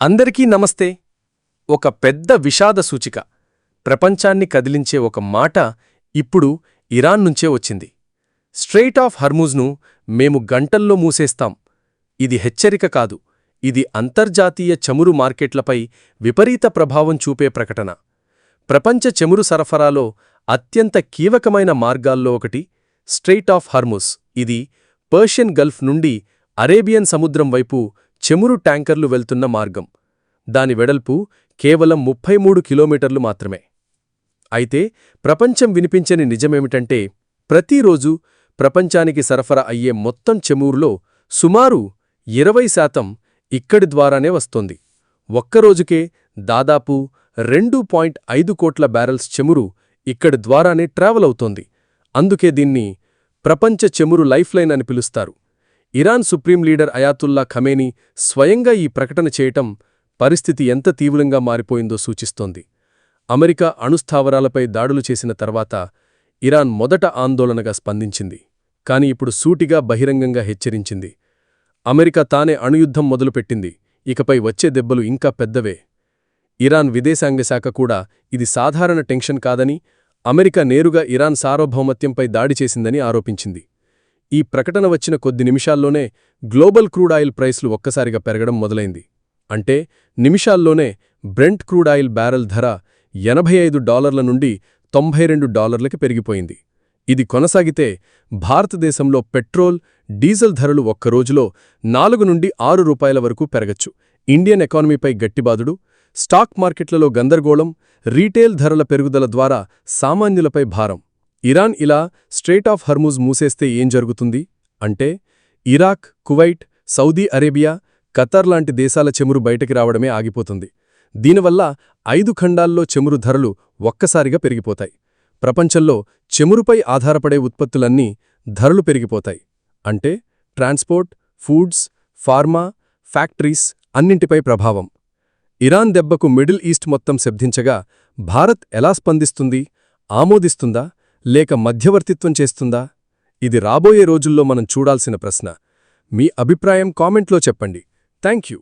అందరికీ నమస్తే. ఒక పెద్ద విషాద సూచిక. ప్రపంచాన్ని కదిలించే ఒక మాట ఇప్పుడు ఇరాన్ నుంచే వచ్చింది. స్ట్రెయిట్ ఆఫ్ హర్మూజ్ను మేము గంటల్లో మూసేస్తాం. ఇది హెచ్చరిక కాదు. ఇది అంతర్జాతీయ చమురు మార్కెట్లపై విపరీత ప్రభావం చూపే ప్రకటన. ప్రపంచ చమురు సరఫరాలో అత్యంత కీలకమైన మార్గాల్లో ఒకటి స్ట్రెయిట్ ఆఫ్ హర్ముస్ ఇది పర్షియన్ గల్ఫ్ నుండి అరేబియన్ సముద్రం వైపు చెమురు ట్యాంకర్లు వెళ్తున్న మార్గం. దాని వెడల్పు కేవలం ముప్పై మూడు కిలోమీటర్లు మాత్రమే. అయితే ప్రపంచం వినిపించని నిజమేమిటంటే ప్రతిరోజు ప్రపంచానికి సరఫరా అయ్యే మొత్తం చెమూరులో సుమారు ఇరవై శాతం ఇక్కడి ద్వారానే వస్తోంది. ఒక్కరోజుకే దాదాపు రెండు పాయింట్ ఐదు కోట్ల బ్యారెల్స్ చెమురు ఇక్కడి ద్వారానే ట్రావెల్ అవుతోంది. అందుకే దీన్ని ప్రపంచ చెమురు లైఫ్లైన్ అని పిలుస్తారు. Iran supreme leader Ayatollah Khamenei స్వయంగా ఈ ప్రకటన చేయటం పరిస్థితి ఎంత తీవ్రంగా మారిపోయిందో సూచిస్తోంది. అమెరికా అణుస్థావరాలపై దాడులు చేసిన తర్వాత ఇరాన్ మొదట ఆందోళనగా స్పందించింది కాని ఇప్పుడు సూటిగా బహిరంగంగా హెచ్చరించింది. అమెరికా తానే అణుయుద్ధం మొదలుపెట్టింది ఇకపై వచ్చే దెబ్బలు ఇంకా పెద్దవే. ఇరాన్ విదేశాంగ శాఖ కూడా ఇది సాధారణ టెన్షన్ కాదని అమెరికా నేరుగా ఇరాన్ సార్వభౌమత్యంపై దాడి చేసిందని ఆరోపించింది. ఈ ప్రకటన వచ్చిన కొద్ది నిమిషాల్లోనే గ్లోబల్ క్రూడ్ ఆయిల్ ప్రైస్లు ఒక్కసారిగా పెరగడం మొదలైంది. అంటే నిమిషాల్లోనే బ్రెంట్ క్రూడ్ ఆయిల్ బ్యారెల్ ధర ఎనభై ఐదు డాలర్ల నుండి తొంభై రెండు డాలర్లకి పెరిగిపోయింది. ఇది కొనసాగితే భారతదేశంలో పెట్రోల్ డీజిల్ ధరలు ఒక్కరోజులో నాలుగు నుండి ఆరు రూపాయల వరకు పెరగచ్చు. ఇండియన్ ఎకానమీపై గట్టిబాదుడు స్టాక్ మార్కెట్లలో గందరగోళం రీటైల్ ధరల పెరుగుదల ద్వారా సామాన్యులపై భారం. ఇరాన్ ఇలా స్ట్రేట్ ఆఫ్ హర్మూజ్ మూసేస్తే ఏం జరుగుతుంది? అంటే Iraq Kuwait Saudi Arabia Qatar లాంటి దేశాల చెమురు బయటకి రావడమే ఆగిపోతుంది. దీనివల్ల ఐదు ఖండాల్లో చెమురు ధరలు ఒక్కసారిగా పెరిగిపోతాయి. ప్రపంచంలో చెమురుపై ఆధారపడే ఉత్పత్తులన్నీ ధరలు పెరిగిపోతాయి. అంటే ట్రాన్స్పోర్ట్ ఫూడ్స్ ఫార్మా ఫ్యాక్టరీస్ అన్నింటిపై ప్రభావం. ఇరాన్ దెబ్బకు మిడిల్ ఈస్ట్ మొత్తం శబ్దించగా భారత్ ఎలా స్పందిస్తుంది? ఆమోదిస్తుందా? లేక మధ్యవర్తిత్వం చేస్తుందా? ఇది రాబోయే రోజుల్లో మనం చూడాల్సిన ప్రశ్న. మీ అభిప్రాయం కామెంట్లో చెప్పండి. Thank you